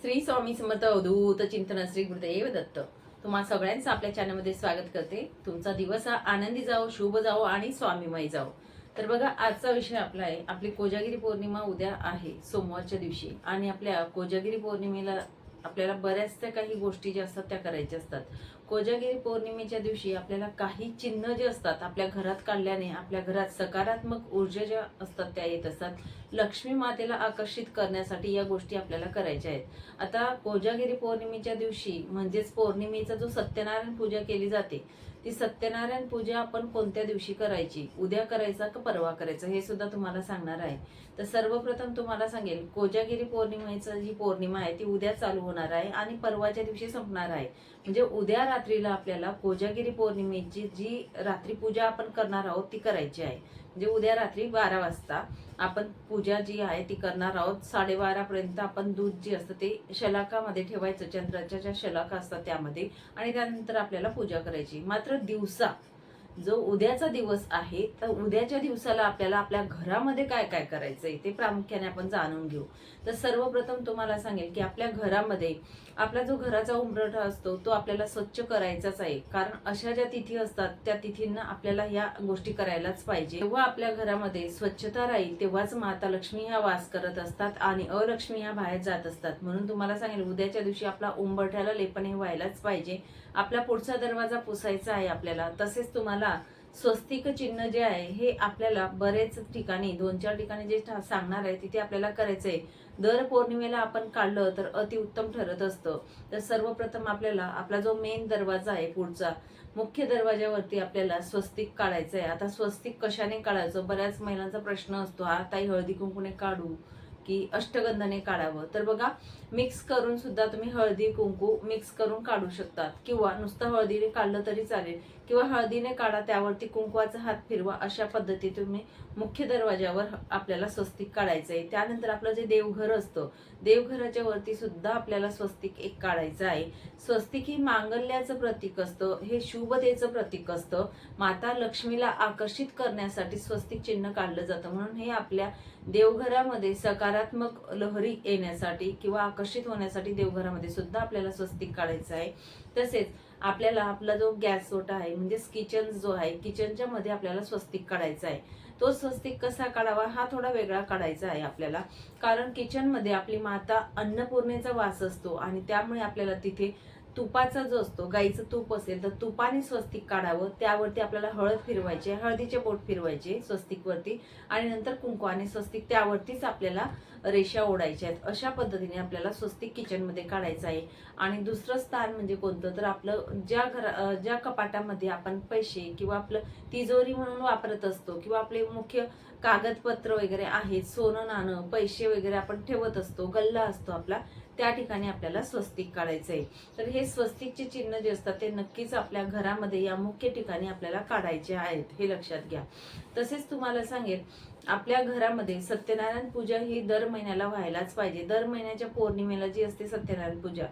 श्री स्वामी समर्थ अवधूत चिंतन श्री गुरुदेव दत्त. तुम्हा सगळ्यांचं आपल्या चॅनलमध्ये स्वागत करते. तुमचा दिवस हा आनंदी जाओ शुभ जाओ आणि स्वामीमय जाओ तर बघा आजचा विषय आपला आहे. आपली कोजागिरी पौर्णिमा उद्या आहे सोमवारच्या दिवशी. आणि आपल्या कोजागिरी पौर्णिमेला आपल्याला बऱ्याचशा काही गोष्टी ज्या असतात त्या करायच्या असतात. कोजागिरी पौर्णिमेच्या दिवशी आपल्याला काही चिन्ह जे असतात आपल्या घरात काढल्याने आपल्या घरात सकारात्मक ऊर्जा ज्या असतात त्या येत असतात. लक्ष्मी मातेला आकर्षित करण्यासाठी या गोष्टी आपल्याला करायच्या आहेत. आता कोजागिरी पौर्णिमेच्या दिवशी म्हणजेच पौर्णिमेचा जो सत्यनारायण पूजा केली जाते ती सत्यनारायण पूजा आपण कोणत्या दिवशी करायची? उद्या करायचा का परवा करायचा? हे सुद्धा तुम्हाला सांगणार आहे. तर सर्वप्रथम तुम्हाला सांगेल कोजागिरी पौर्णिमेचं जी पौर्णिमा आहे ती उद्या चालू होणार आहे आणि परवाच्या दिवशी संपणार आहे. म्हणजे उद्या रात्रीला आपल्याला कोजागिरी पौर्णिमेची जी रात्री पूजा आपण करणार आहोत ती करायची आहे. म्हणजे उद्या रात्री बारा वाजता. आपण पूजा जी आहे ती करणार आहोत. साडेबारापर्यंत आपण दूध जे असतं ते शलाकामध्ये ठेवायचं. चंद्राच्या ज्या शलाका असतात त्यामध्ये. आणि त्यानंतर आपल्याला पूजा करायची. मात्र दिवसा जो उद्याचा दिवस आहे तर उद्याच्या दिवसाला आपल्याला आपल्या घरामध्ये काय काय करायचं आहे ते प्रामुख्याने आपण जाणून घेऊ. तर सर्वप्रथम तुम्हाला सांगेल की आपल्या घरामध्ये आपला जो घराचा उंबरठा असतो तो आपल्याला स्वच्छ करायचाच आहे. कारण अशा ज्या तिथी असतात त्या तिथींना आपल्याला या गोष्टी करायलाच पाहिजे. जेव्हा आपल्या घरामध्ये स्वच्छता राहील तेव्हाच माता लक्ष्मी ह्या वास करत असतात आणि अलक्ष्मी ह्या बाहेर जात असतात. म्हणून तुम्हाला सांगेल उद्याच्या दिवशी आपला उंबरठ्याला लेपन हे व्हायलाच पाहिजे. आपला पुढचा दरवाजा पुसायचा आहे आपल्याला तसेच तुम्हाला स्वस्तिक चिन्ह जे आहे हे आपल्याला बरेच ठिकाणी दोन चार ठिकाणी जे सांगणार आहे तिथे आपल्याला करायचंय. दर पौर्णिमेला आपण काढलं तर अतिउत्तम ठरत असतं. तर सर्वप्रथम आपल्याला आपला जो मेन दरवाजा आहे पुढचा मुख्य दरवाजावरती आपल्याला स्वस्तिक काढायचं आहे आता स्वस्तिक कशाने काढायचं? बऱ्याच महिलांचा प्रश्न असतो हा ताई हळदी कुंकुने काढू की अष्टगंधाने काढावं? तर बघा मिक्स करून सुद्धा तुम्ही हळदी कुंकू मिक्स करून काढू शकतात. किंवा नुसतं हळदीने काढलं तरी चालेल. किंवा हळदीने काढा त्यावरती कुंकवाचा हात फिरवा अशा पद्धती तुम्ही मुख्य दरवाजावर आपल्याला स्वस्तिक काढायचं आहे त्यानंतर आपलं जे देवघर असतं देवघराच्या वरती सुद्धा आपल्याला स्वस्तिक एक काढायचं आहे. स्वस्तिक ही मांगल्याचं प्रतीक असतं हे शुभतेचं प्रतीक असतं. माता लक्ष्मीला आकर्षित करण्यासाठी स्वस्तिक चिन्ह काढलं जातं. म्हणून हे आपल्या देवघरामध्ये सकारात्मक लहरी येण्यासाठी किंवा आकर्षित होण्यासाठी देवघरामध्ये सुद्धा आपल्याला स्वस्तिक काढायचं आहे. तसेच आपल्याला आपला जो गॅस सोटा आहे म्हणजेच किचन जो आहे किचनच्या मध्ये आपल्याला स्वस्तिक काढायचा आहे. तो स्वस्तिक कसा काढावा हा थोडा वेगळा काढायचा आहे आपल्याला. कारण किचनमध्ये आपली माता अन्नपूर्णेचा वास असतो आणि त्यामुळे आपल्याला तिथे तुपाचा जो असतो गाईचं तूप असेल तर तुपाने स्वस्तिक काढावं. त्यावरती आपल्याला हळद फिरवायची हळदीचे बोट फिरवायचे स्वस्तिकवरती. आणि नंतर कुंकवाने स्वस्तिक त्यावरतीच आपल्याला रेषा ओढायच्या आहेत. अशा पद्धतीने आपल्याला स्वस्तिक किचनमध्ये काढायचं आहे. आणि दुसरं स्थान म्हणजे कोणतं? तर आपलं ज्या घरा ज्या कपाटामध्ये आपण पैसे किंवा आपलं तिजोरी म्हणून वापरत असतो किंवा आपले मुख्य कागदपत्र वगैरे आहेत सोनं नाणं पैसे वगैरे आपण ठेवत असतो गल्ला असतो आपला त्या ठिकाणी आपल्याला स्वस्तिक काढायचं आहे. तर हे स्वस्तिकचे चिन्ह जे असतात ते नक्कीच आपल्या घरामध्ये या मुख्य ठिकाणी आपल्याला काढायचे आहेत. हे लक्षात घ्या. तसेच तुम्हाला सांगेल आपल्या घरामध्ये सत्यनारायण पूजा ही दर महिन्याला व्हायलाच पाहिजे. दर महिन्याच्या पौर्णिमेला जी असते सत्यनारायण पूजा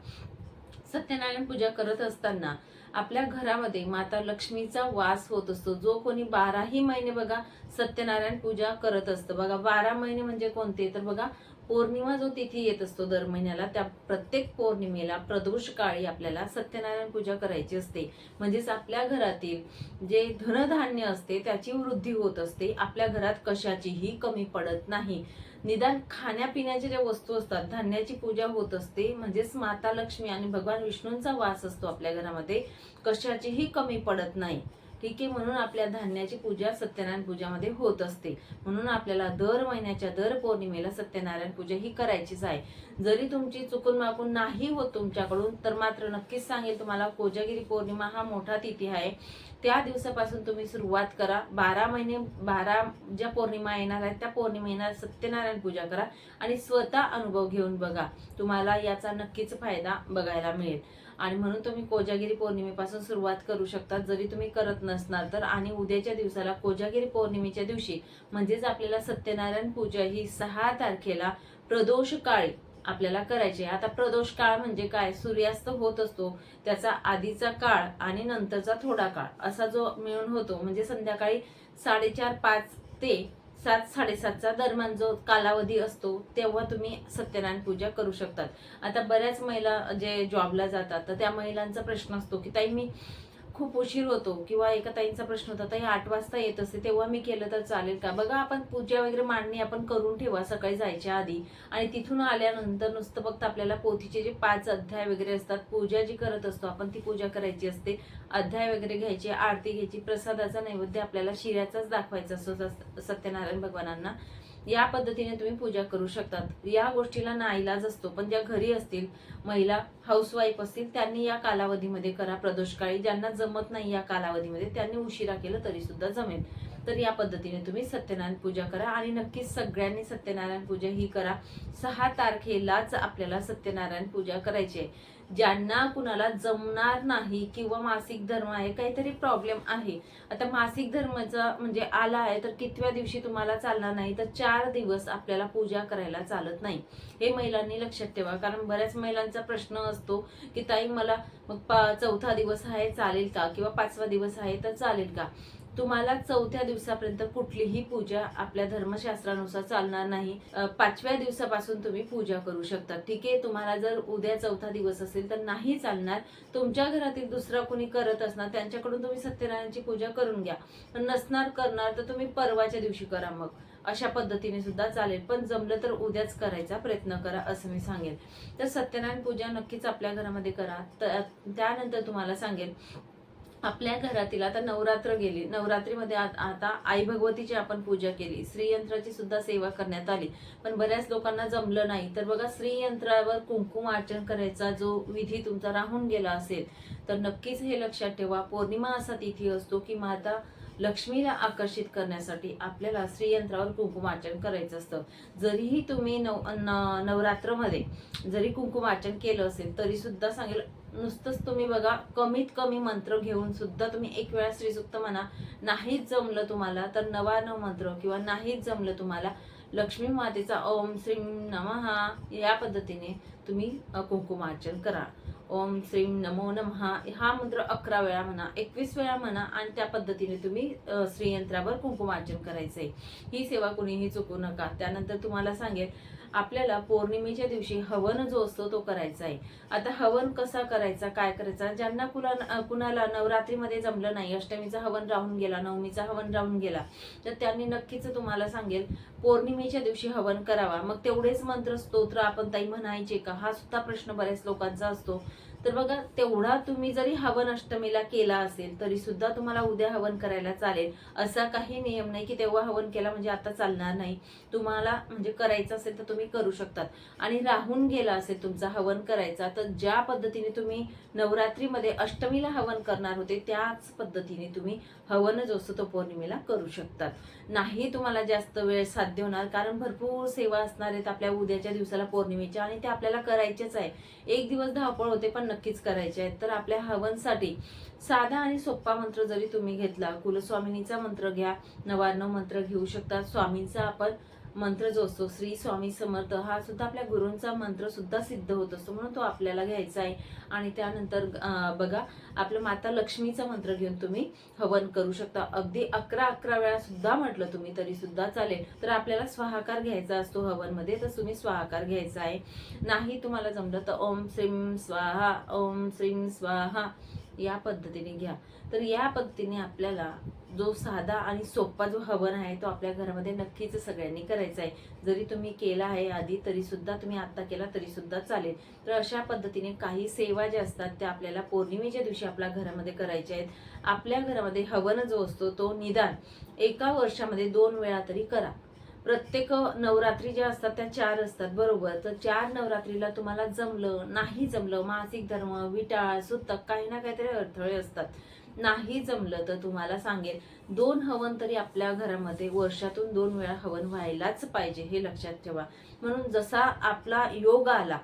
सत्यनारायण पूजा करत असताना आपल्या घरामध्ये माता लक्ष्मीचा वास होत असतो. जो कोणी बाराही महिने बघा सत्यनारायण पूजा करत असतं. बघा बारा महिने म्हणजे कोणते? तर बघा पौर्णिमा जो तिथी येत असतो दर महिन्याला त्या प्रत्येक पौर्णिमेला प्रदोष काळी आपल्याला सत्यनारायण पूजा करायची असते. म्हणजेच आपल्या घरातील जे धनधान्य असते त्याची वृद्धी होत असते. आपल्या घरात कशाचीही कमी पडत नाही. निदान खाण्यापिण्याच्या ज्या वस्तू असतात धान्याची पूजा होत असते. म्हणजेच माता लक्ष्मी आणि भगवान विष्णूंचा वास असतो आपल्या घरामध्ये. कशाचीही कमी पडत नाही. ठीक आहे म्हणून आपल्या धान्याची पूजा सत्यनारायण पूजामध्ये होत असते. म्हणून आपल्याला दर महिन्याच्या दर पौर्णिमेला सत्यनारायण पूजा ही करायचीच आहे. जरी तुमची चुकून माकून नाही होत तुमच्याकडून तर मात्र नक्कीच सांगेल तुम्हाला कोजागिरी पौर्णिमा हा मोठा तिथी आहे. त्या दिवसापासून तुम्ही सुरुवात करा. बारा महिने बारा ज्या पौर्णिमा येणार आहेत त्या पौर्णिमेला सत्यनारायण पूजा करा आणि स्वतः अनुभव घेऊन बघा. तुम्हाला याचा नक्कीच फायदा बघायला मिळेल. आणि म्हणून तुम्ही कोजागिरी पौर्णिमेपासून सुरुवात करू शकता. जरी तुम्ही करत नसणार तर आणि उद्याच्या दिवसाला कोजागिरी पौर्णिमेच्या दिवशी म्हणजेच आपल्याला सत्यनारायण पूजा ही सहा तारखेला प्रदोष काळी आपल्याला करायची आहे. आता प्रदोष काळ म्हणजे काय? सूर्यास्त होत असतो त्याचा आधीचा काळ आणि नंतरचा थोडा काळ असा जो मिळून होतो. म्हणजे संध्याकाळी साडेचार पाच ते सात साडेसातचा दरम्यान जो कालावधी असतो तेव्हा तुम्ही सत्यनारायण पूजा करू शकतात. आता बऱ्याच महिला जे जॉबला जातात तर त्या महिलांचा प्रश्न असतो की ताई मी खूप उशीर होतो किंवा एका ताईंचा प्रश्न होता ताई आठ वाजता येत असते तेव्हा मी केलं तर चालेल का? बघा आपण पूजा वगैरे मांडणी आपण करून ठेवा सकाळी जायच्या आधी. आणि तिथून आल्यानंतर नुसतं फक्त आपल्याला पोथीचे जे पाच अध्याय वगैरे असतात पूजा जी करत असतो आपण ती पूजा करायची असते. अध्याय वगैरे घ्यायची आरती घ्यायची प्रसादाचा नैवेद्य आपल्याला शिऱ्याचाच दाखवायचा असतो सत्यनारायण भगवानांना. या पद्धतीने तुम्ही पूजा करू शकतात. या गोष्टीला नाईलाज असतो पण ज्या घरी असतील महिला हाऊसवाईफ असतील त्यांनी या कालावधीमध्ये करा प्रदोषकाळी. ज्यांना जमत नाही या कालावधीमध्ये त्यांनी उशिरा केलं तरी सुद्धा जमेल. तर या पद्धतीने तुम्ही सत्यनारायण पूजा करा आणि नक्कीच सगळ्यांनी सत्यनारायण पूजा ही करा. सहा तारखेलाच आपल्याला सत्यनारायण पूजा करायची आहे. ज्यांना कुणाला जमणार नाही किंवा मासिक धर्म आहे काहीतरी प्रॉब्लेम आहे. आता मासिक धर्माचा म्हणजे आला आहे तर कितव्या दिवशी तुम्हाला चालणार नाही? तर चार दिवस आपल्याला पूजा करायला चालत नाही. हे महिलांनी लक्षात ठेवा. कारण बऱ्याच महिलांचा प्रश्न असतो की ताई मला मग चौथा दिवस आहे चालेल का? किंवा पाचवा दिवस आहे तर चालेल का? तुम्हाला चौथ्या दिवसापर्यंत कुठलीही पूजा आपल्या धर्मशास्त्रानुसार चालणार नाही. पाचव्या दिवसापासून तुम्ही पूजा करू शकता. ठीक आहे तुम्हाला जर उद्या चौथा दिवस असेल तर नाही चालणार. तुमच्या घरातील दुसरा कोणी करत असणार त्यांच्याकडून तुम्ही सत्यनारायणची पूजा करून घ्या. पण नसणार करणार तर तुम्ही परवाच्या दिवशी करा मग. अशा पद्धतीने सुद्धा चालेल. पण जमलं तर उद्याच करायचा प्रयत्न करा असं मी सांगेन. तर सत्यनारायण पूजा नक्कीच आपल्या घरामध्ये करा. त्यानंतर तुम्हाला सांगेल आपल्या घरातील आता नवरात्र गेली. नवरात्रीमध्ये आता आई भगवतीची आपण पूजा केली. श्रीयंत्राची सुद्धा सेवा करण्यात आली. पण बऱ्याच लोकांना जमलं नाही. तर बघा श्रीयंत्रावर कुंकुम अर्चन करायचा जो विधी तुमचा राहून गेला असेल तर नक्कीच हे लक्षात ठेवा. पौर्णिमा असा तिथी असतो की माता लक्ष्मीला आकर्षित करण्यासाठी आपल्याला श्रीयंत्रावर कुंकुमार्चन करायचं असतं. जरीही तुम्ही नव न- नवरात्रमध्ये जरी कुंकुमार्चन केलं असेल तरी सुद्धा सांगेल नुसतंच तुम्ही बघा कमीत कमी मंत्र घेऊन सुद्धा तुम्ही एक वेळा श्रीसुक्त म्हणा नाहीच जमलं तुम्हाला तर नवानव मंत्र किंवा नाहीच जमलं तुम्हाला लक्ष्मी मातेचा ओम श्रीम नमहा या पद्धतीने तुम्ही कुंकुमार्चन करा. ओम श्रीम नमो नमहा हा मंत्र अकरा वेळा म्हणा एकवीस वेळा म्हणा आणि त्या पद्धतीने तुम्ही श्रीयंत्रावर कुंकुमार्चन करायचंय. ही सेवा कुणीही चुकू नका. त्यानंतर तुम्हाला सांगेल आपल्याला पौर्णिमेच्या दिवशी हवन जो असतो तो करायचा आहे. आता हवन कसा करायचा काय करायचा? ज्यांना कुणा कुणाला नवरात्रीमध्ये जमलं नाही अष्टमीचा हवन राहून गेला नवमीचा हवन राहून गेला तर त्यांनी नक्कीच तुम्हाला सांगेल पौर्णिमेच्या दिवशी हवन करावा. मग तेवढेच मंत्र स्तोत्र आपण ताई म्हणायचे का? हा सुद्धा प्रश्न बऱ्याच लोकांचा असतो. तर बघा तेवढा तुम्ही जरी हवन अष्टमीला केला असेल तरी सुद्धा तुम्हाला उद्या हवन करायला चालेल. असा काही नियम नाही की तेव्हा हवन केला म्हणजे आता चालणार नाही. तुम्हाला म्हणजे करायचं असेल तर तुम्ही करू शकतात. आणि राहून गेला असेल तुमचा हवन करायचा तर ज्या पद्धतीने तुम्ही नवरात्रीमध्ये अष्टमीला हवन करणार होते त्याच पद्धतीने तुम्ही हवन जो असतो तो पौर्णिमेला करू शकतात. नाही तुम्हाला जास्त वेळ साध्य होणार कारण भरपूर सेवा असणार आहेत आपल्या उद्याच्या दिवसाला पौर्णिमेच्या आणि ते आपल्याला करायचेच आहे. एक दिवस धावपळ होते पण नक्कीच करायचे आहेत. तर आपल्या हवनसाठी साधा आणि सोप्पा मंत्र जरी तुम्ही घेतला कुलस्वामिनीचा मंत्र घ्या नवाण्णव मंत्र घेऊ शकता. स्वामींचा आपण मंत्र जो असतो श्री स्वामी समर्थ हा सुद्धा आपल्या गुरूंचा मंत्र सुद्धा सिद्ध होत असतो म्हणून तो आपल्याला घ्यायचा आहे. आणि त्यानंतर बघा आपलं माता लक्ष्मीचा मंत्र घेऊन तुम्ही हवन करू शकता. अगदी अकरा अकरा वेळा सुद्धा म्हटलं तुम्ही तरी सुद्धा चालेल. तर आपल्याला स्वाहाकार घ्यायचा असतो हवनमध्ये तर तुम्ही स्वाहाकार घ्यायचा आहे. नाही तुम्हाला जमलं तर ओम श्रीम स्वाहा ओम श्रीम स्वाहा या पद्धतीने घ्या. तर या पद्धतीने आपल्याला जो साधा आणि सोपा जो हवन आहे तो आपल्या घरामध्ये नक्कीच सगळ्यांनी करायचा आहे. जरी तुम्ही केला आहे आधी तरी सुद्धा तुम्ही आता केला तरी सुद्धा चालेल. तर अशा पद्धतीने काही सेवा ज्या असतात त्या आपल्याला पौर्णिमेच्या दिवशी आपल्या घरामध्ये करायच्या आहेत. आपल्या घरामध्ये हवन जो असतो तो निदान एका वर्षामध्ये दोन वेळा तरी करा. प्रत्येक नवरात्री ज्या असतात त्या चार असतात बरोबर? तर चार नवरात्रीला तुम्हाला जमलं नाही जमलं मासिक धर्म विटाळ सुतक काही ना काहीतरी अडथळे असतात. नाही जमलं तर तुम्हाला सांगेल दोन हवन तरी आपल्या घरामध्ये वर्षातून दोन वेळा हवन व्हायलाच पाहिजे हे लक्षात ठेवा. म्हणून जसा आपला योग आला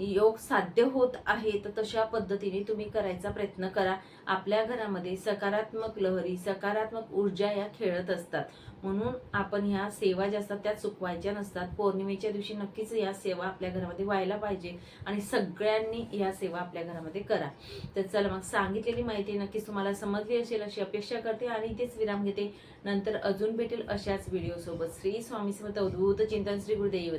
योग साध्य होत आहे तर तशा पद्धतीने तुम्ही करायचा प्रयत्न करा. आपल्या घरामध्ये सकारात्मक लहरी सकारात्मक ऊर्जा या खेळत असतात. म्हणून आपण ह्या सेवा ज्या असतात त्या चुकवायच्या नसतात. पौर्णिमेच्या दिवशी नक्कीच या सेवा आपल्या घरामध्ये व्हायला पाहिजे आणि सगळ्यांनी या सेवा आपल्या घरामध्ये करा. तर चला मग सांगितलेली माहिती नक्कीच तुम्हाला समजली असेल अशी अपेक्षा करते आणि इथेच विराम घेते. नंतर अजून भेटेल अशाच व्हिडिओसोबत श्री स्वामी समर्थ अवधूत चिंतन श्री गुरुदेव.